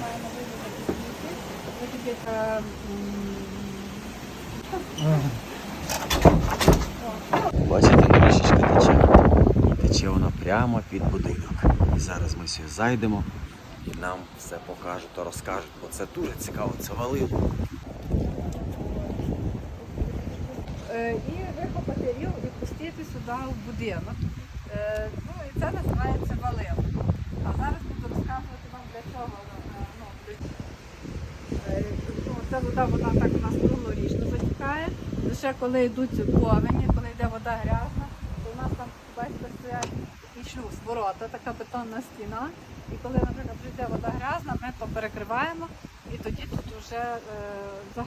маємо вивозити сміття. Ми тоді е, Бачите, річечка тече. Тече вона прямо під будинок. І зараз ми сюди зайдемо і нам все покажуть та розкажуть, бо це дуже цікаво, це валило. Е, і викопати рів і пустити сюди в будинок. Е, ну і Це називається Ця вода вона так у нас круглорічно затікає. Лише коли йдуть повені, коли йде вода грязна, то у нас там, бачите, стоять і шлюз, ворота, така бетонна стіна. І коли, наприклад, прийде вода грязна, ми то перекриваємо і тоді тут вже е, взагалі